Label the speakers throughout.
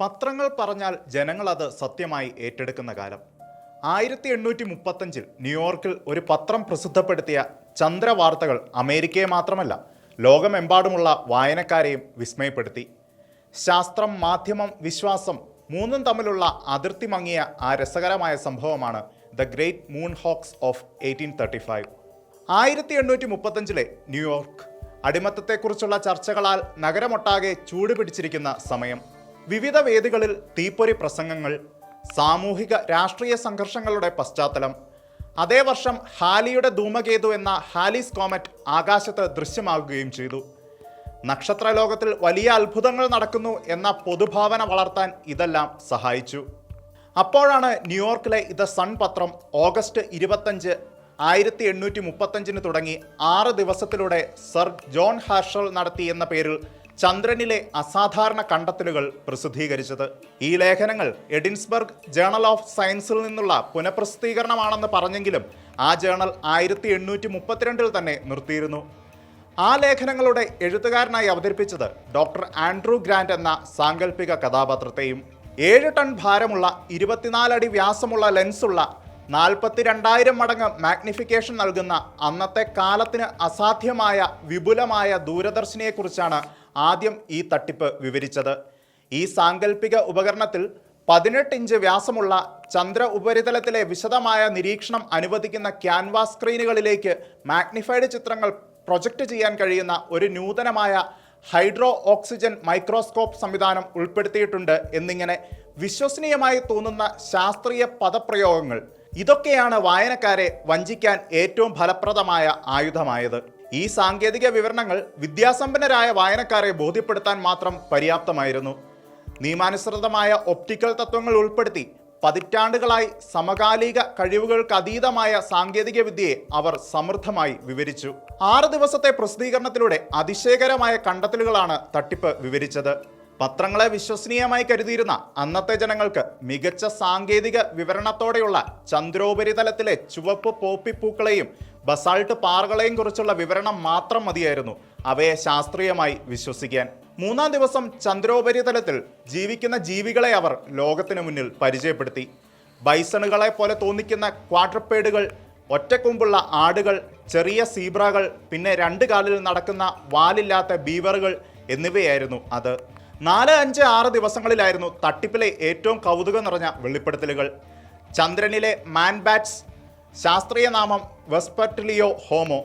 Speaker 1: പത്രങ്ങൾ പറഞ്ഞാൽ ജനങ്ങൾ അത് സത്യമായി ഏറ്റെടുക്കുന്ന കാലം. ആയിരത്തി എണ്ണൂറ്റി മുപ്പത്തഞ്ചിൽ ന്യൂയോർക്കിൽ ഒരു പത്രം പ്രസിദ്ധപ്പെടുത്തിയ ചന്ദ്രവാർത്തകൾ അമേരിക്കയെ മാത്രമല്ല ലോകമെമ്പാടുമുള്ള വായനക്കാരെയും വിസ്മയപ്പെടുത്തി. ശാസ്ത്രം മാധ്യമം വിശ്വാസം മൂന്നും തമ്മിലുള്ള അതിർത്തി മങ്ങിയ ആ രസകരമായ സംഭവമാണ് the Great Moon Hoax of eighteen thirty five ആയിരത്തി എണ്ണൂറ്റി മുപ്പത്തഞ്ചിലെ ന്യൂയോർക്ക് അടിമത്തത്തെക്കുറിച്ചുള്ള ചർച്ചകളാൽ നഗരമൊട്ടാകെ ചൂടുപിടിച്ചിരിക്കുന്ന സമയം. വിവിധ വേദികളിൽ തീപ്പൊരി പ്രസംഗങ്ങൾ സാമൂഹിക രാഷ്ട്രീയ സംഘർഷങ്ങളുടെ പശ്ചാത്തലം അതേ വർഷം ഹാലിയുടെ ധൂമകേതു എന്ന ഹാലിസ് കോമറ്റ് ആകാശത്ത് ദൃശ്യമാകുകയും ചെയ്തു. നക്ഷത്രലോകത്തിൽ വലിയ അത്ഭുതങ്ങൾ നടക്കുന്നു എന്ന പൊതുഭാവന വളർത്താൻ ഇതെല്ലാം സഹായിച്ചു. അപ്പോഴാണ് ന്യൂയോർക്കിലെ ഇത് സൺ പത്രം ഓഗസ്റ്റ് ഇരുപത്തഞ്ച് ആയിരത്തി എണ്ണൂറ്റി മുപ്പത്തഞ്ചിന് തുടങ്ങി ആറ് ദിവസത്തിലൂടെ സർ ജോൺ ഹാർഷൽ നടത്തി എന്ന പേരിൽ ചന്ദ്രനിലെ അസാധാരണ കണ്ടെത്തലുകൾ പ്രസിദ്ധീകരിച്ചത്. ഈ ലേഖനങ്ങൾ എഡിൻസ്ബർഗ് ജേണൽ ഓഫ് സയൻസിൽ നിന്നുള്ള പുനഃപ്രസിദ്ധീകരണമാണെന്ന് പറഞ്ഞെങ്കിലും ആ ജേണൽ ആയിരത്തി എണ്ണൂറ്റി മുപ്പത്തിരണ്ടിൽ തന്നെ നിർത്തിയിരുന്നു. ആ ലേഖനങ്ങളുടെ എഴുത്തുകാരനായി അവതരിപ്പിച്ചത് ഡോക്ടർ ആൻഡ്രൂ ഗ്രാൻഡ് എന്ന സാങ്കല്പിക കഥാപാത്രത്തെയും ഏഴ് ടൺ ഭാരമുള്ള ഇരുപത്തിനാലടി വ്യാസമുള്ള ലെൻസുള്ള നാൽപ്പത്തി രണ്ടായിരം മടങ്ങ് മാഗ്നിഫിക്കേഷൻ നൽകുന്ന അന്നത്തെ കാലത്തിന് അസാധ്യമായ വിപുലമായ ദൂരദർശിനിയെക്കുറിച്ചാണ് ആദ്യം ഈ തട്ടിപ്പ് വിവരിച്ചത്. ഈ സാങ്കല്പിക ഉപകരണത്തിൽ പതിനെട്ട് ഇഞ്ച് വ്യാസമുള്ള ചന്ദ്ര ഉപരിതലത്തിലെ വിശദമായ നിരീക്ഷണം അനുവദിക്കുന്ന ക്യാൻവാസ് സ്ക്രീനുകളിലേക്ക് മാഗ്നിഫൈഡ് ചിത്രങ്ങൾ പ്രൊജക്റ്റ് ചെയ്യാൻ കഴിയുന്ന ഒരു നൂതനമായ ഹൈഡ്രോ ഓക്സിജൻ മൈക്രോസ്കോപ്പ് സംവിധാനം ഉൾപ്പെടുത്തിയിട്ടുണ്ട് എന്നിങ്ങനെ വിശ്വസനീയമായി തോന്നുന്ന ശാസ്ത്രീയ പദപ്രയോഗങ്ങൾ. ഇതൊക്കെയാണ് വായനക്കാരെ വഞ്ചിക്കാൻ ഏറ്റവും ഫലപ്രദമായ ആയുധമായത്. ഈ സാങ്കേതിക വിവരണങ്ങൾ വിദ്യാസമ്പന്നരായ വായനക്കാരെ ബോധ്യപ്പെടുത്താൻ മാത്രം പര്യാപ്തമായിരുന്നു. നിയമാനുസൃതമായ ഒപ്റ്റിക്കൽ തത്വങ്ങൾ ഉൾപ്പെടുത്തി പതിറ്റാണ്ടുകളായി സമകാലിക കഴിവുകൾക്ക് അതീതമായ സാങ്കേതിക വിദ്യയെ അവർ സമൃദ്ധമായി വിവരിച്ചു. ആറ് ദിവസത്തെ പ്രസിദ്ധീകരണത്തിലൂടെ അതിശയകരമായ കണ്ടെത്തലുകളാണ് തട്ടിപ്പ് വിവരിച്ചത്. പത്രങ്ങളെ വിശ്വസനീയമായി കരുതിയിരുന്ന അന്നത്തെ ജനങ്ങൾക്ക് മികച്ച സാങ്കേതിക വിവരണത്തോടെയുള്ള ചന്ദ്രോപരിതലത്തിലെ ചുവപ്പ് പോപ്പിപ്പൂക്കളെയും ബസാൾട്ട് പാറകളെയും കുറിച്ചുള്ള വിവരണം മാത്രം മതിയായിരുന്നു. അവയെ ശാസ്ത്രീയമായി വിശ്വസിക്കാൻ. മൂന്നാം ദിവസം ചന്ദ്രോപരിതലത്തിൽ ജീവിക്കുന്ന ജീവികളെ അവർ ലോകത്തിന് മുന്നിൽ പരിചയപ്പെടുത്തി. ബൈസണുകളെ പോലെ തോന്നിക്കുന്ന ക്വാഡ്രപ്പേഡുകൾ ഒറ്റക്കൊമ്പുള്ള ആടുകൾ ചെറിയ സീബ്രകൾ പിന്നെ രണ്ട് കാലിൽ നടക്കുന്ന വാലില്ലാത്ത ബീവറുകൾ എന്നിവയായിരുന്നു അത്. നാല് അഞ്ച് ആറ് ദിവസങ്ങളിലായിരുന്നു തട്ടിപ്പിലെ ഏറ്റവും കൗതുകം നിറഞ്ഞ വെളിപ്പെടുത്തലുകൾ. ചന്ദ്രനിലെ മാൻബാറ്റ്സ് ശാസ്ത്രീയ നാമം വെസ്പെർട്ടിലിയോ ഹോമോ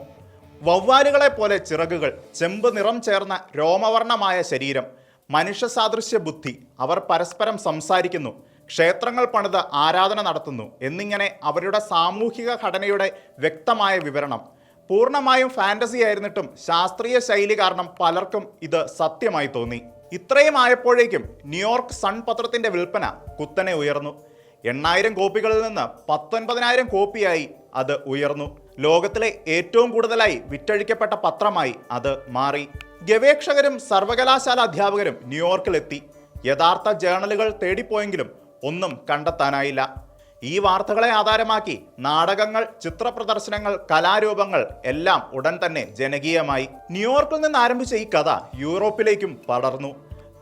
Speaker 1: വവ്വാലുകളെ പോലെ ചിറകുകൾ ചെമ്പ് നിറം ചേർന്ന രോമവർണമായ ശരീരം മനുഷ്യ സാദൃശ്യ ബുദ്ധി അവർ പരസ്പരം സംസാരിക്കുന്നു ക്ഷേത്രങ്ങൾ പണിത് ആരാധന നടത്തുന്നു എന്നിങ്ങനെ അവരുടെ സാമൂഹിക ഘടനയുടെ വ്യക്തമായ വിവരണം. പൂർണമായും ഫാന്റസി ആയിരുന്നിട്ടും ശാസ്ത്രീയ ശൈലി കാരണം പലർക്കും ഇത് സത്യമായി തോന്നി. ഇത്രയും ആയപ്പോഴേക്കും ന്യൂയോർക്ക് സൺ പത്രത്തിന്റെ വിൽപ്പന കുത്തനെ ഉയർന്നു. എണ്ണായിരം കോപ്പികളിൽ നിന്ന് പത്തൊൻപതിനായിരം കോപ്പിയായി അത് ഉയർന്നു. ലോകത്തിലെ ഏറ്റവും കൂടുതലായി വിറ്റഴിക്കപ്പെട്ട പത്രമായി അത് മാറി. ഗവേഷകരും സർവകലാശാല അധ്യാപകരും ന്യൂയോർക്കിലെത്തി. യഥാർത്ഥ ജേണലുകൾ തേടിപ്പോയെങ്കിലും ഒന്നും കണ്ടെത്താനായില്ല. ഈ വാർത്തകളെ ആധാരമാക്കി നാടകങ്ങൾ ചിത്രപ്രദർശനങ്ങൾ കലാരൂപങ്ങൾ എല്ലാം ഉടൻ തന്നെ ജനകീയമായി. ന്യൂയോർക്കിൽ നിന്ന് ആരംഭിച്ച ഈ കഥ യൂറോപ്പിലേക്കും പടർന്നു.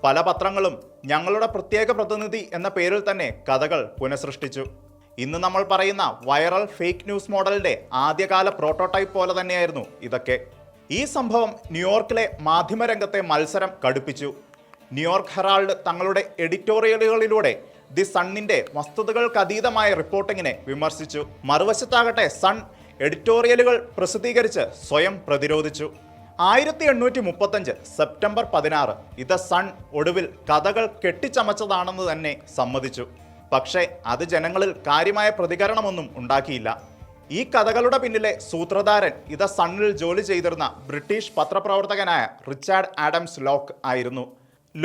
Speaker 1: പല പത്രങ്ങളും ഞങ്ങളുടെ പ്രത്യേക പ്രതിനിധി എന്ന പേരിൽ തന്നെ കഥകൾ പുനഃസൃഷ്ടിച്ചു. ഇന്ന് നമ്മൾ പറയുന്ന വൈറൽ ഫേക്ക് ന്യൂസ് മോഡലിന്റെ ആദ്യകാല പ്രോട്ടോടൈപ്പ് പോലെ തന്നെയായിരുന്നു ഇതൊക്കെ. ഈ സംഭവം ന്യൂയോർക്കിലെ മാധ്യമരംഗത്തെ മത്സരം കടുപ്പിച്ചു. ന്യൂയോർക്ക് ഹെറാൾഡ് തങ്ങളുടെ എഡിറ്റോറിയലുകളിലൂടെ ദി സണ്ണിന്റെ വസ്തുതകൾക്കതീതമായ റിപ്പോർട്ടിങ്ങിനെ വിമർശിച്ചു. മറുവശത്താകട്ടെ സൺ എഡിറ്റോറിയലുകൾ പ്രസിദ്ധീകരിച്ച് സ്വയം പ്രതിരോധിച്ചു. ആയിരത്തി എണ്ണൂറ്റി മുപ്പത്തഞ്ച് സെപ്റ്റംബർ പതിനാറ് ഇത് സൺ ഒടുവിൽ കഥകൾ കെട്ടിച്ചമച്ചതാണെന്ന് തന്നെ സമ്മതിച്ചു. പക്ഷേ അത് ജനങ്ങളിൽ കാര്യമായ പ്രതികരണമൊന്നും ഉണ്ടാക്കിയില്ല. ഈ കഥകളുടെ പിന്നിലെ സൂത്രധാരൻ ഇത് സണ്ണിൽ ജോലി ചെയ്തിരുന്ന ബ്രിട്ടീഷ് പത്രപ്രവർത്തകനായ റിച്ചാർഡ് ആഡംസ് ലോക്ക് ആയിരുന്നു.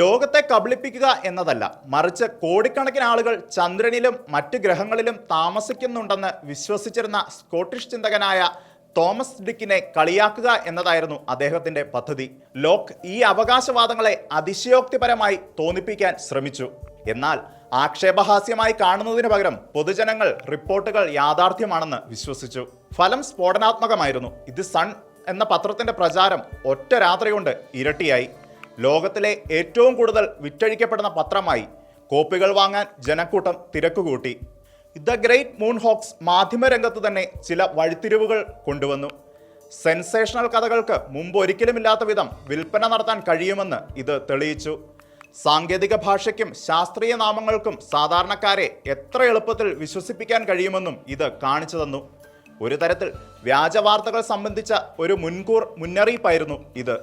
Speaker 1: ലോകത്തെ കബളിപ്പിക്കുക എന്നതല്ല. മറിച്ച് കോടിക്കണക്കിന് ആളുകൾ ചന്ദ്രനിലും മറ്റ് ഗ്രഹങ്ങളിലും താമസിക്കുന്നുണ്ടെന്ന് വിശ്വസിച്ചിരുന്ന സ്കോട്ടിഷ് ചിന്തകനായ തോമസ് ഡിക്കിനെ കളിയാക്കുക എന്നതായിരുന്നു അദ്ദേഹത്തിന്റെ പദ്ധതി. ലോക്ക് ഈ അവകാശവാദങ്ങളെ അതിശയോക്തിപരമായി തോന്നിപ്പിക്കാൻ ശ്രമിച്ചു. എന്നാൽ ആക്ഷേപഹാസ്യമായി കാണുന്നതിന് പകരം പൊതുജനങ്ങൾ റിപ്പോർട്ടുകൾ യാഥാർത്ഥ്യമാണെന്ന് വിശ്വസിച്ചു. ഫലം സ്ഫോടനാത്മകമായിരുന്നു. ഇത് സൺ എന്ന പത്രത്തിന്റെ പ്രചാരം ഒറ്റ രാത്രി കൊണ്ട് ഇരട്ടിയായി. ലോകത്തിലെ ഏറ്റവും കൂടുതൽ വിറ്റഴിക്കപ്പെടുന്ന പത്രമായി കോപ്പികൾ വാങ്ങാൻ ജനക്കൂട്ടം തിരക്കുകൂട്ടി. ദ ഗ്രേറ്റ് മൂൺ ഹോക്സ് മാധ്യമരംഗത്ത് തന്നെ ചില വഴിത്തിരിവുകൾ കൊണ്ടുവന്നു. സെൻസേഷണൽ കഥകൾക്ക് മുമ്പ് ഒരിക്കലുമില്ലാത്ത വിധം വിൽപ്പന നടത്താൻ കഴിയുമെന്ന് ഇത് തെളിയിച്ചു. സാങ്കേതിക ഭാഷയ്ക്കും ശാസ്ത്രീയ നാമങ്ങൾക്കും സാധാരണക്കാരെ എത്ര എളുപ്പത്തിൽ വിശ്വസിപ്പിക്കാൻ കഴിയുമെന്നും ഇത് കാണിച്ചു തന്നു. ഒരു തരത്തിൽ വ്യാജവാർത്തകൾ സംബന്ധിച്ച ഒരു മുൻകൂർ മുന്നറിയിപ്പായിരുന്നു ഇത്.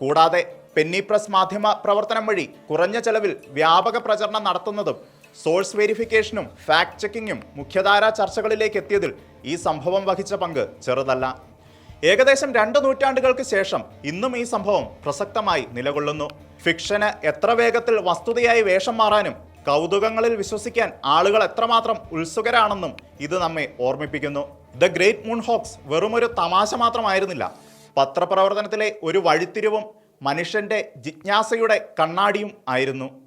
Speaker 1: കൂടാതെ പെന്നി പ്രസ് മാധ്യമ പ്രവർത്തനം വഴി കുറഞ്ഞ ചെലവിൽ വ്യാപക പ്രചരണം നടത്തുന്നതും സോഴ്സ് വെരിഫിക്കേഷനും ഫാക്ട് ചെക്കിങ്ങും മുഖ്യധാരാ ചർച്ചകളിലേക്ക് എത്തിയതിൽ ഈ സംഭവം വഹിച്ച പങ്ക് ചെറുതല്ല. ഏകദേശം രണ്ട് നൂറ്റാണ്ടുകൾക്ക് ശേഷം ഇന്നും ഈ സംഭവം പ്രസക്തമായി നിലകൊള്ളുന്നു. ഫിക്ഷന് എത്ര വേഗത്തിൽ വസ്തുതയായി വേഷം മാറാനും കൗതുകങ്ങളിൽ വിശ്വസിക്കാൻ ആളുകൾ എത്രമാത്രം ഉത്സുകരാണെന്നും ഇത് നമ്മെ ഓർമ്മിപ്പിക്കുന്നു. ദ ഗ്രേറ്റ് മൂൺ ഹോക്സ് വെറുമൊരു തമാശ മാത്രമായിരുന്നില്ല. പത്രപ്രവർത്തനത്തിലെ ഒരു വഴിത്തിരിവും മനുഷ്യന്റെ ജിജ്ഞാസയുടെ കണ്ണാടിയും ആയിരുന്നു.